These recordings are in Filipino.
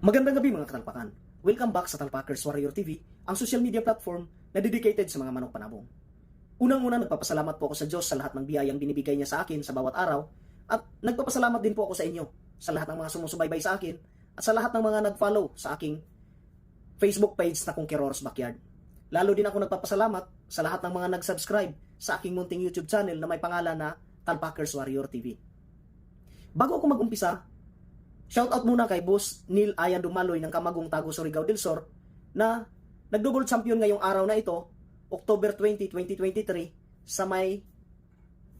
Magandang gabi mga katalpakan. Welcome back sa Talpakers Warrior TV, ang social media platform na dedicated sa mga manok panabong. Unang-una nagpapasalamat po ako sa Diyos sa lahat ng biyayang binibigay niya sa akin sa bawat araw at nagpapasalamat din po ako sa inyo sa lahat ng mga sumusubaybay sa akin at sa lahat ng mga nag-follow sa aking Facebook page na Conqueror's Backyard. Lalo din ako nagpapasalamat sa lahat ng mga nag-subscribe sa aking munting YouTube channel na may pangalan na Talpakers Warrior TV. Bago ako mag-umpisa, Shoutout muna kay Boss Neil Ayan Dumaloy ng Kamagong Tago Surigao del Sur na nag-double champion ngayong araw na ito, October 20, 2023 sa may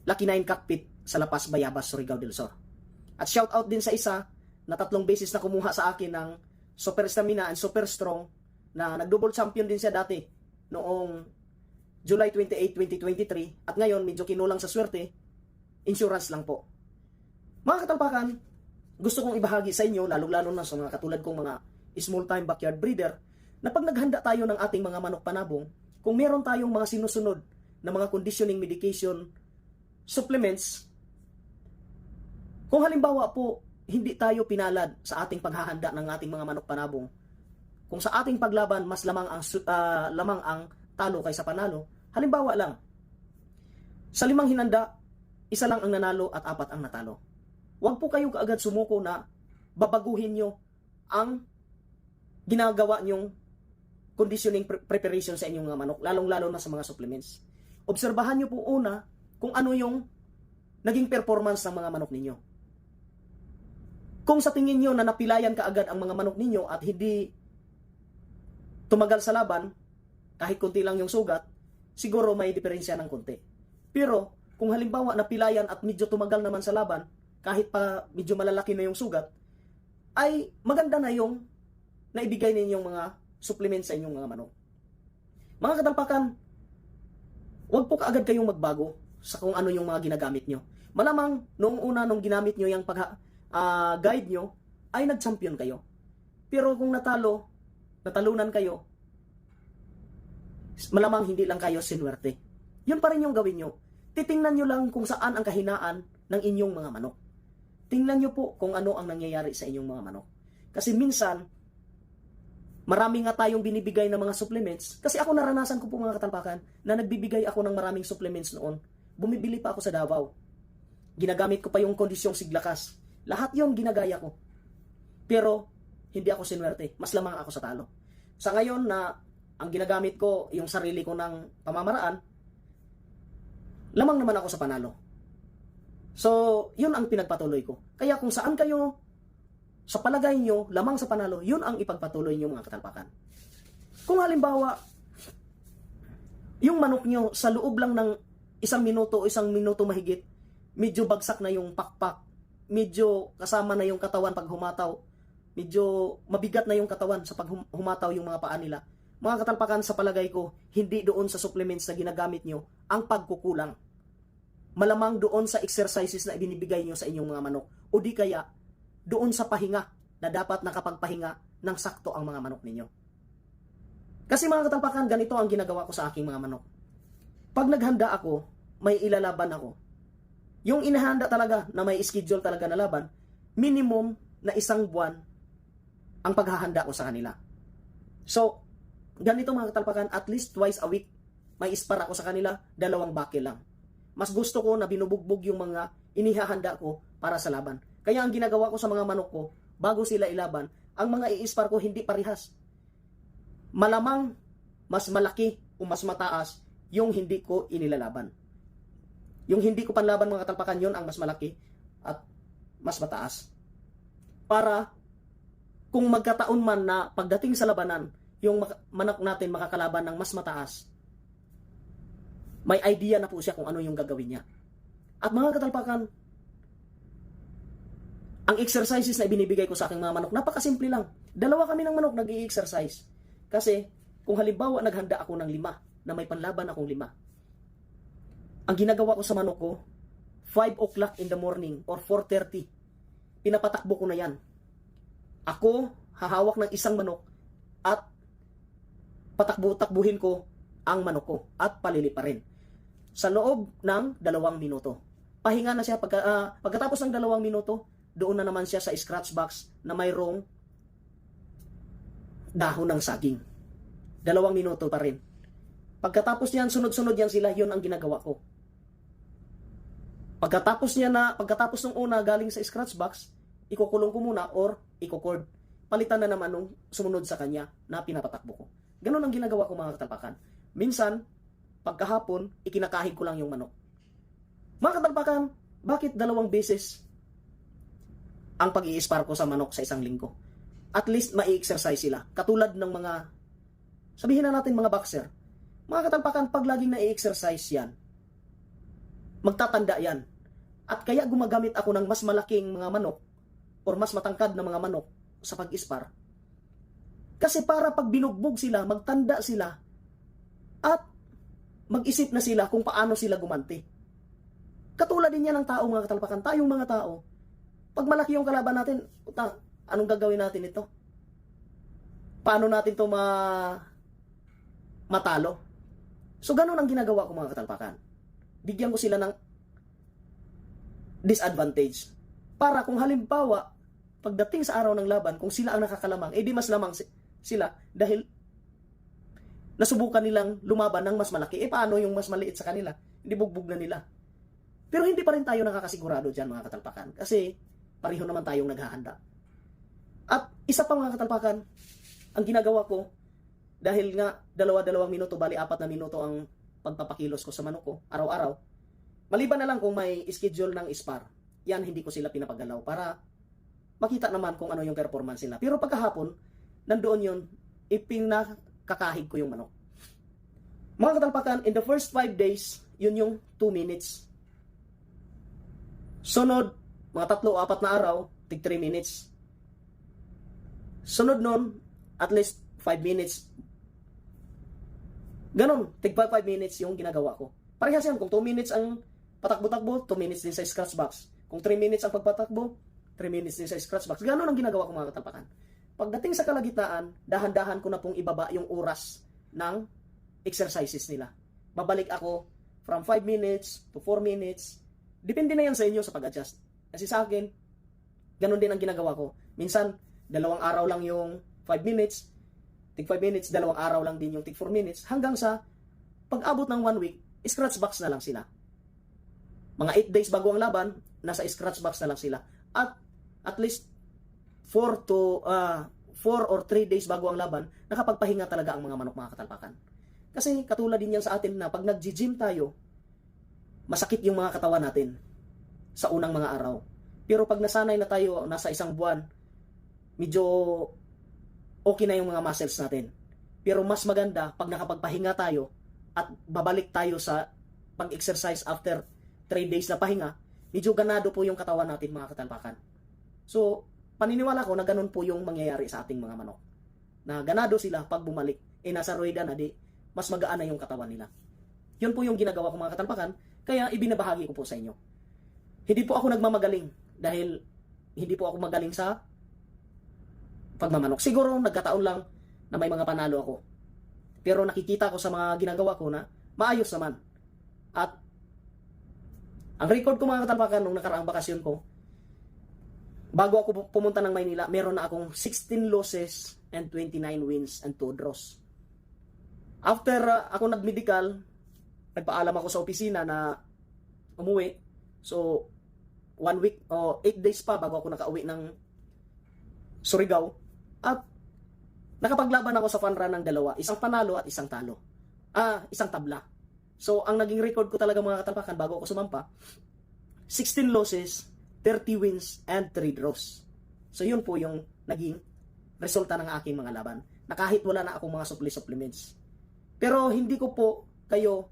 Lucky 9 Cockpit sa Lapas, Bayabas, Surigao del Sur. At shoutout din sa isa na tatlong beses na kumuha sa akin ng Super Stamina and Super Strong na nag-double champion din siya dati noong July 28, 2023 at ngayon medyo kinulang sa swerte, insurance lang po. Mga katalpakan, gusto kong ibahagi sa inyo, lalong-lalo na sa mga katulad kong mga small-time backyard breeder, na pag naghanda tayo ng ating mga manok panabong, kung meron tayong mga sinusunod na mga conditioning medication supplements, kung halimbawa po, hindi tayo pinalad sa ating paghahanda ng ating mga manok panabong, kung sa ating paglaban mas lamang ang ah, lamang ang talo kaysa panalo, halimbawa lang, sa limang hinanda, isa lang ang nanalo at apat ang natalo. Huwag po kayo kaagad sumuko na babaguhin nyo ang ginagawa nyong conditioning pre- preparation sa inyong manok, lalong-lalo na sa mga supplements. Obserbahan nyo po una kung ano yung naging performance ng mga manok ninyo. Kung sa tingin nyo na napilayan kaagad ang mga manok ninyo at hindi tumagal sa laban, kahit konti lang yung sugat, siguro may diferensya ng konti. Pero kung halimbawa napilayan at medyo tumagal naman sa laban, kahit pa medyo malalaki na yung sugat, ay maganda na yung naibigay ninyong mga supplements sa inyong mga manok. Mga katampakan, huwag po kaagad kayong magbago sa kung ano yung mga ginagamit nyo. Malamang noong una nung ginamit nyo yung pag, ah, guide nyo, ay nag-champion kayo. Pero kung natalo, natalunan kayo, malamang hindi lang kayo sinwerte. Yun pa rin yung gawin nyo. Titingnan nyo lang kung saan ang kahinaan ng inyong mga manok. Tingnan nyo po kung ano ang nangyayari sa inyong mga manok. Kasi minsan, marami nga tayong binibigay ng mga supplements. Kasi ako naranasan ko po mga katalpakan na nagbibigay ako ng maraming supplements noon. Bumibili pa ako sa Davao. Ginagamit ko pa yung kondisyong siglakas. Lahat yon ginagaya ko. Pero, hindi ako sinwerte. Mas lamang ako sa talo. Sa ngayon na ang ginagamit ko, yung sarili ko ng pamamaraan, lamang naman ako sa panalo. So, yun ang pinagpatuloy ko. Kaya kung saan kayo, sa palagay nyo, lamang sa panalo, yun ang ipagpatuloy nyo mga katalpakan. Kung halimbawa, yung manok nyo sa loob lang ng isang minuto o isang minuto mahigit, medyo bagsak na yung pakpak, medyo kasama na yung katawan pag humataw, medyo mabigat na yung katawan sa pag hum- humataw yung mga paa nila. Mga katalpakan sa palagay ko, hindi doon sa supplements na ginagamit nyo ang pagkukulang malamang doon sa exercises na ibinibigay nyo sa inyong mga manok o di kaya doon sa pahinga na dapat nakapagpahinga ng sakto ang mga manok ninyo. Kasi mga katalpakan, ganito ang ginagawa ko sa aking mga manok. Pag naghanda ako, may ilalaban ako. Yung inahanda talaga na may schedule talaga na laban, minimum na isang buwan ang paghahanda ko sa kanila. So, ganito mga katalpakan, at least twice a week, may ispar ako sa kanila, dalawang baki lang mas gusto ko na binubugbog yung mga inihahanda ko para sa laban. Kaya ang ginagawa ko sa mga manok ko, bago sila ilaban, ang mga i-spar ko hindi parehas. Malamang mas malaki o mas mataas yung hindi ko inilalaban. Yung hindi ko panlaban mga katalpakan yon ang mas malaki at mas mataas. Para kung magkataon man na pagdating sa labanan, yung manok natin makakalaban ng mas mataas, may idea na po siya kung ano yung gagawin niya. At mga katalpakan, ang exercises na ibinibigay ko sa aking mga manok, napakasimple lang. Dalawa kami ng manok nag exercise Kasi, kung halimbawa naghanda ako ng lima, na may panlaban akong lima, ang ginagawa ko sa manok ko, 5 o'clock in the morning or 4.30, pinapatakbo ko na yan. Ako, hahawak ng isang manok at patakbo-takbuhin ko ang manok ko at palilipa rin sa loob ng dalawang minuto. Pahinga na siya pagka, ah, pagkatapos ng dalawang minuto, doon na naman siya sa scratch box na mayroong dahon ng saging. Dalawang minuto pa rin. Pagkatapos niyan, sunod-sunod yan sila, yun ang ginagawa ko. Pagkatapos niya na, pagkatapos ng una galing sa scratch box, ikukulong ko muna or ikucord. Palitan na naman nung sumunod sa kanya na pinapatakbo ko. Ganun ang ginagawa ko mga katalpakan. Minsan, pagkahapon, ikinakahig ko lang yung manok. Mga katalpakan, bakit dalawang beses ang pag iispar ko sa manok sa isang linggo? At least mai-exercise sila. Katulad ng mga, sabihin na natin mga boxer. Mga katalpakan, pag laging na-exercise yan, magtatanda yan. At kaya gumagamit ako ng mas malaking mga manok or mas matangkad na mga manok sa pag-ispar. Kasi para pag binugbog sila, magtanda sila at mag-isip na sila kung paano sila gumanti. Katulad din yan ng tao mga katalpakan. Tayong mga tao, pag malaki yung kalaban natin, puta, anong gagawin natin ito? Paano natin to ma matalo? So ganun ang ginagawa ko mga katalpakan. Bigyan ko sila ng disadvantage. Para kung halimbawa, pagdating sa araw ng laban, kung sila ang nakakalamang, eh di mas lamang si- sila dahil nasubukan nilang lumaban ng mas malaki. Eh paano yung mas maliit sa kanila? Hindi bugbog na nila. Pero hindi pa rin tayo nakakasigurado dyan mga katalpakan. Kasi pareho naman tayong naghahanda. At isa pa mga katalpakan, ang ginagawa ko, dahil nga dalawa-dalawang minuto, bali apat na minuto ang pagpapakilos ko sa manok ko, araw-araw, maliban na lang kung may schedule ng spar, yan hindi ko sila pinapagalaw para makita naman kung ano yung performance nila. Pero pagkahapon, nandoon yun, ipinakakahig ko yung manok. Mga katalpakan, in the first 5 days, yun yung 2 minutes. Sunod, mga tatlo o apat na araw, tig 3 minutes. Sunod nun, at least 5 minutes. Ganon, tig 5 minutes yung ginagawa ko. Parehas yan, kung 2 minutes ang patakbo-takbo, 2 minutes din sa scratch box. Kung 3 minutes ang pagpatakbo, 3 minutes din sa scratch box. Ganon ang ginagawa ko mga katapakan. Pagdating sa kalagitnaan, dahan-dahan ko na pong ibaba yung oras ng exercises nila. Babalik ako from 5 minutes to 4 minutes. Depende na yan sa inyo sa pag-adjust. Kasi sa akin, ganun din ang ginagawa ko. Minsan, dalawang araw lang yung 5 minutes, tig 5 minutes, dalawang araw lang din yung tig 4 minutes, hanggang sa pag-abot ng 1 week, scratch box na lang sila. Mga 8 days bago ang laban, nasa scratch box na lang sila. At at least 4 to uh, 4 or 3 days bago ang laban, nakapagpahinga talaga ang mga manok mga katalpakan. Kasi katulad din yan sa atin na pag nag-gym tayo, masakit yung mga katawan natin sa unang mga araw. Pero pag nasanay na tayo nasa isang buwan, medyo okay na yung mga muscles natin. Pero mas maganda pag nakapagpahinga tayo at babalik tayo sa pag-exercise after 3 days na pahinga, medyo ganado po yung katawan natin mga katalpakan. So, paniniwala ko na ganun po yung mangyayari sa ating mga manok. Na ganado sila pag bumalik, eh nasa rueda na di, mas magaan na yung katawan nila. Yun po yung ginagawa ko mga katalpakan, kaya ibinabahagi ko po sa inyo. Hindi po ako nagmamagaling dahil hindi po ako magaling sa pagmamanok. Siguro nagkataon lang na may mga panalo ako. Pero nakikita ko sa mga ginagawa ko na maayos naman. At ang record ko mga katalpakan nung nakaraang bakasyon ko, bago ako pu- pumunta ng Maynila, meron na akong 16 losses and 29 wins and 2 draws. After uh, ako nag-medical, nagpaalam ako sa opisina na umuwi. So, one week o 8 days pa bago ako nakauwi ng Surigao. At nakapaglaban ako sa fun run ng dalawa. Isang panalo at isang talo. Ah, isang tabla. So, ang naging record ko talaga mga katalpakan bago ako sumampa, 16 losses, 30 wins, and 3 draws. So, yun po yung naging resulta ng aking mga laban. Na kahit wala na akong mga supply-supplements. Pero hindi ko po kayo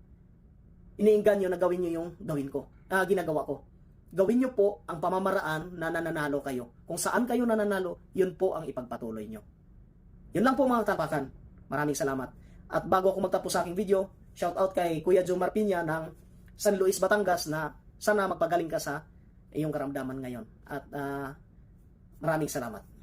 iniinganyo na gawin nyo yung gawin ko, ah, ginagawa ko. Gawin nyo po ang pamamaraan na nananalo kayo. Kung saan kayo nananalo, yun po ang ipagpatuloy nyo. Yun lang po mga tapakan. Maraming salamat. At bago ako magtapos sa aking video, shout out kay Kuya Jomar Piña ng San Luis, Batangas na sana magpagaling ka sa iyong karamdaman ngayon. At ah, maraming salamat.